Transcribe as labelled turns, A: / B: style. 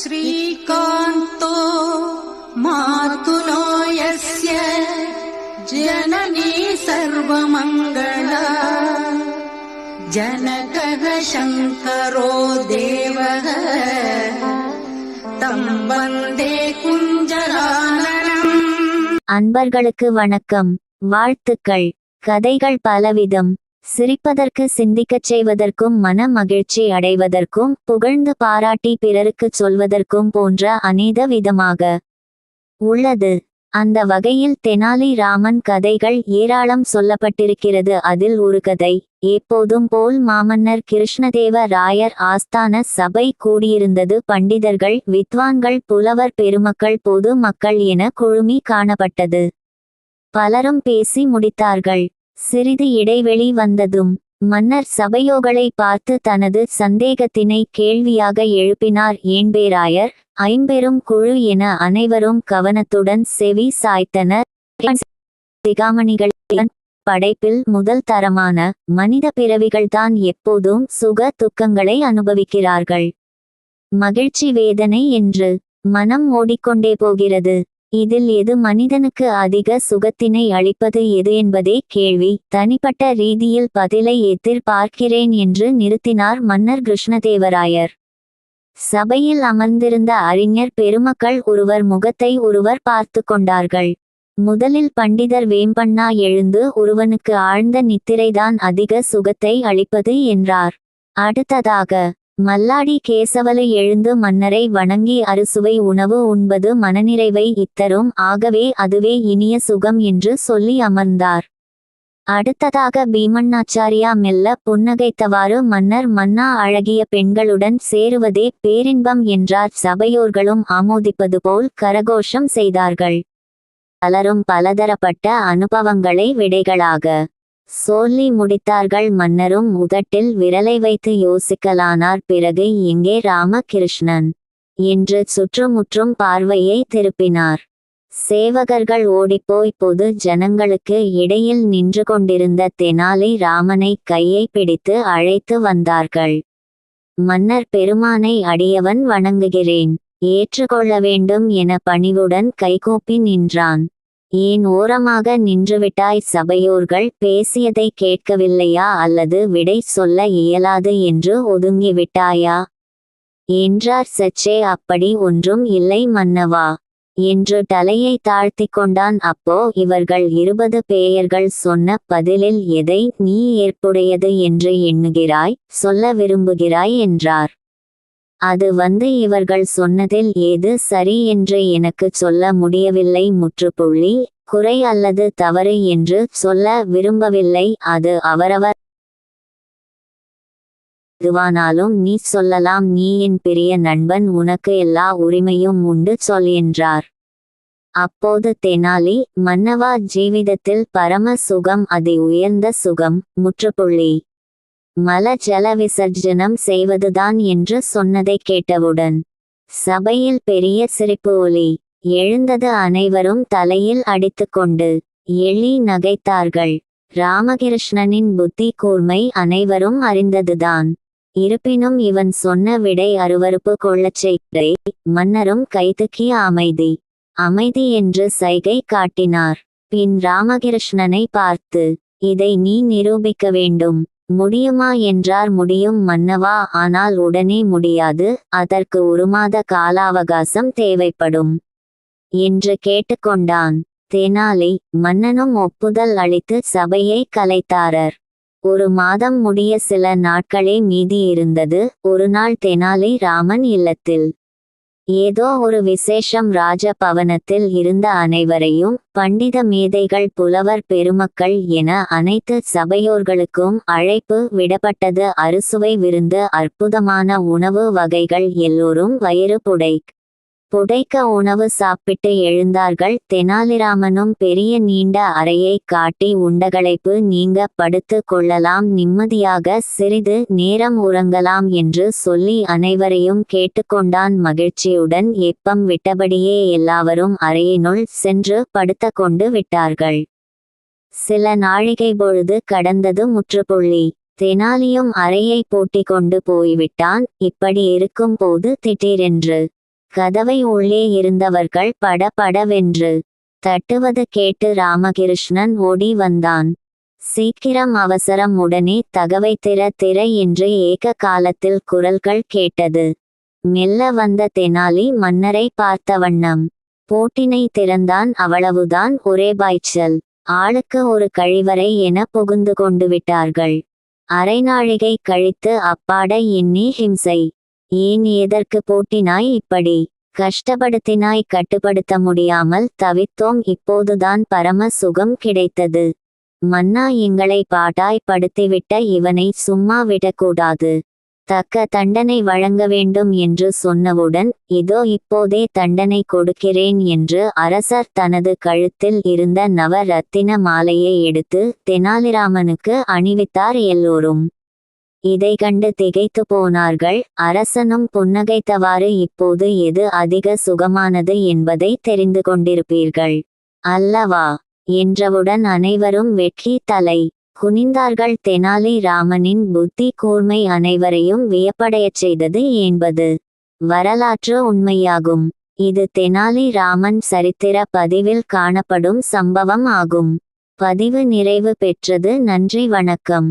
A: श्रीकान्तो मातुलो यस्य जननी सर्वमङ्गला जनकः शङ्करो देवः तं वन्दे कुञ्जराननम्
B: அன்பர்களுக்கு வணக்கம் வாழ்த்துக்கள் கதைகள் பலவிதம் சிரிப்பதற்கு சிந்திக்கச் செய்வதற்கும் மன மகிழ்ச்சி அடைவதற்கும் புகழ்ந்து பாராட்டி பிறருக்குச் சொல்வதற்கும் போன்ற அநேக விதமாக உள்ளது. அந்த வகையில் தெனாலி ராமன் கதைகள் ஏராளம் சொல்லப்பட்டிருக்கிறது. அதில் ஒரு கதை எப்போதும் போல் மாமன்னர் கிருஷ்ணதேவ ராயர் ஆஸ்தான சபை கூடியிருந்தது. பண்டிதர்கள் வித்வான்கள் புலவர் பெருமக்கள் பொது மக்கள் என குழுமி காணப்பட்டது. பலரும் பேசி முடித்தார்கள். சிறிது இடைவெளி வந்ததும் மன்னர் சபையோகளை பார்த்து தனது சந்தேகத்தினை கேள்வியாக எழுப்பினார் ஏன்பேராயர் ஐம்பெரும் குழு என அனைவரும் கவனத்துடன் செவி சாய்த்தனர். திகாமணிகள் படைப்பில் முதல் தரமான மனித பிறவிகள்தான் எப்போதும் சுக துக்கங்களை அனுபவிக்கிறார்கள். மகிழ்ச்சி வேதனை என்று மனம் ஓடிக்கொண்டே போகிறது. இதில் எது மனிதனுக்கு அதிக சுகத்தினை அளிப்பது எது என்பதே கேள்வி. தனிப்பட்ட ரீதியில் பதிலை எதிர்பார்க்கிறேன் என்று நிறுத்தினார் மன்னர் கிருஷ்ணதேவராயர். சபையில் அமர்ந்திருந்த அறிஞர் பெருமக்கள் ஒருவர் முகத்தை ஒருவர் பார்த்து கொண்டார்கள். முதலில் பண்டிதர் வேம்பண்ணா எழுந்து ஒருவனுக்கு ஆழ்ந்த நித்திரைதான் அதிக சுகத்தை அளிப்பது என்றார். அடுத்ததாக மல்லாடி கேசவலை எழுந்து மன்னரை வணங்கி அறுசுவை உணவு உண்பது மனநிறைவை இத்தரும். ஆகவே அதுவே இனிய சுகம் என்று சொல்லி அமர்ந்தார். அடுத்ததாக பீமண்ணாச்சாரியா மெல்ல புன்னகைத்தவாறு மன்னர் மன்னா அழகிய பெண்களுடன் சேருவதே பேரின்பம் என்றார். சபையோர்களும் ஆமோதிப்பது போல் கரகோஷம் செய்தார்கள். பலரும் பலதரப்பட்ட அனுபவங்களை விடைகளாக சொல்லி முடித்தார்கள் மன்னரும் உதட்டில் விரலை வைத்து யோசிக்கலானார். பிறகு எங்கே ராமகிருஷ்ணன்? என்று சுற்றுமுற்றும் பார்வையை திருப்பினார். சேவகர்கள் ஓடிப்போய் பொது ஜனங்களுக்கு இடையில் நின்று கொண்டிருந்த தெனாலி ராமனை கையை பிடித்து அழைத்து வந்தார்கள். மன்னர் பெருமானை அடியவன் வணங்குகிறேன் ஏற்றுக்கொள்ள வேண்டும் என பணிவுடன் கைகூப்பி நின்றான். ஏன் ஓரமாக நின்றுவிட்டாய் சபையோர்கள்? பேசியதை கேட்கவில்லையா? அல்லது விடை சொல்ல இயலாது என்று ஒதுங்கிவிட்டாயா? என்றார் சச்சே. அப்படி ஒன்றும் இல்லை மன்னவா என்று தலையை தாழ்த்தி கொண்டான். அப்போ இவர்கள் இருபது பேயர்கள் சொன்ன பதிலில் எதை நீ ஏற்புடையது என்று எண்ணுகிறாய்? சொல்ல விரும்புகிறாய் என்றார். அது வந்து இவர்கள் சொன்னதில் ஏது சரி என்று எனக்கு சொல்ல முடியவில்லை முற்றுப்புள்ளி. குறை அல்லது தவறு என்று சொல்ல விரும்பவில்லை அது அவரவர். எதுவானாலும் நீ சொல்லலாம் நீ என் பெரிய நண்பன் உனக்கு எல்லா உரிமையும் உண்டு சொல் என்றார். அப்போது தெனாலி மன்னவா ஜீவிதத்தில் பரம சுகம் அதி உயர்ந்த சுகம் முற்றுப்புள்ளி. மல ஜல விசர்ஜனம் செய்வதுதான் என்று சொன்னதை கேட்டவுடன் சபையில் பெரிய சிரிப்பு ஒலி எழுந்தது அனைவரும் தலையில் அடித்துக்கொண்டு எளி நகைத்தார்கள். ராமகிருஷ்ணனின் புத்தி கூர்மை அனைவரும் அறிந்ததுதான். இருப்பினும் இவன் சொன்ன விடை அருவருப்பு கொள்ளச் செய்தே மன்னரும் கைதுக்கிய அமைதி அமைதி என்று சைகை காட்டினார். பின் ராமகிருஷ்ணனை பார்த்து இதை நீ நிரூபிக்க வேண்டும். முடியுமா என்றார் முடியும் மன்னவா ஆனால் உடனே முடியாது அதற்கு ஒரு மாத காலாவகாசம் தேவைப்படும் என்று கேட்டுக்கொண்டான். தெனாலி மன்னனும் ஒப்புதல் அளித்து சபையை கலைத்தாரர். ஒரு மாதம் முடிய சில நாட்களே மீதி இருந்தது ஒரு நாள் தெனாலி ராமன் இல்லத்தில் ஏதோ ஒரு விசேஷம் ராஜ பவனத்தில் இருந்த அனைவரையும் பண்டித மேதைகள் புலவர் பெருமக்கள் என அனைத்து சபையோர்களுக்கும் அழைப்பு விடப்பட்டது. அறுசுவை விருந்து அற்புதமான உணவு வகைகள் எல்லோரும் வயிறு புடை புடைக்க உணவு சாப்பிட்டு எழுந்தார்கள். தெனாலிராமனும் பெரிய நீண்ட அறையை காட்டி உண்டகளைப்பு நீங்க படுத்து கொள்ளலாம் நிம்மதியாக சிறிது நேரம் உறங்கலாம் என்று சொல்லி அனைவரையும் கேட்டுக்கொண்டான். மகிழ்ச்சியுடன் எப்பம் விட்டபடியே எல்லாவரும் அறையினுள் சென்று படுத்த கொண்டு விட்டார்கள். சில நாழிகை பொழுது கடந்தது முற்றுப்புள்ளி. தெனாலியும் அறையை பூட்டிக் கொண்டு போய்விட்டான். இப்படி இருக்கும் போது திடீரென்று கதவை உள்ளே இருந்தவர்கள் படபடவென்று தட்டுவது கேட்டு ராமகிருஷ்ணன் ஓடி வந்தான். சீக்கிரம் அவசரம் உடனே தகவை திற திற என்று ஏக காலத்தில் குரல்கள் கேட்டது. மெல்ல வந்த தெனாலி மன்னரை பார்த்த வண்ணம். போட்டினை திறந்தான் அவ்வளவுதான் ஒரே பாய்ச்சல். ஆளுக்கு ஒரு கழிவறை என புகுந்து கொண்டு விட்டார்கள். அரை நாழிகை கழித்து அப்பாட எண்ணி ஹிம்சை. ஏன் எதற்கு போட்டினாய் இப்படி? கஷ்டப்படுத்தினாய் கட்டுப்படுத்த முடியாமல் தவித்தோம் இப்போதுதான் பரம சுகம் கிடைத்தது. மன்னா எங்களை பாட்டாய் படுத்திவிட்ட இவனை சும்மா விடக்கூடாது. தக்க தண்டனை வழங்க வேண்டும் என்று சொன்னவுடன் இதோ இப்போதே தண்டனை கொடுக்கிறேன் என்று அரசர் தனது கழுத்தில் இருந்த நவ ரத்தின மாலையை எடுத்து தெனாலிராமனுக்கு அணிவித்தார் எல்லோரும். இதை கண்டு திகைத்து போனார்கள். அரசனும் புன்னகைத்தவாறு இப்போது எது அதிக சுகமானது என்பதை தெரிந்து கொண்டிருப்பீர்கள். அல்லவா? என்றவுடன் அனைவரும் வெற்றி தலை குனிந்தார்கள். தெனாலி ராமனின் புத்தி கூர்மை அனைவரையும் வியப்படையச் செய்தது என்பது வரலாற்று உண்மையாகும். இது தெனாலி ராமன் சரித்திர பதிவில் காணப்படும் சம்பவம் ஆகும். பதிவு நிறைவு பெற்றது. நன்றி வணக்கம்.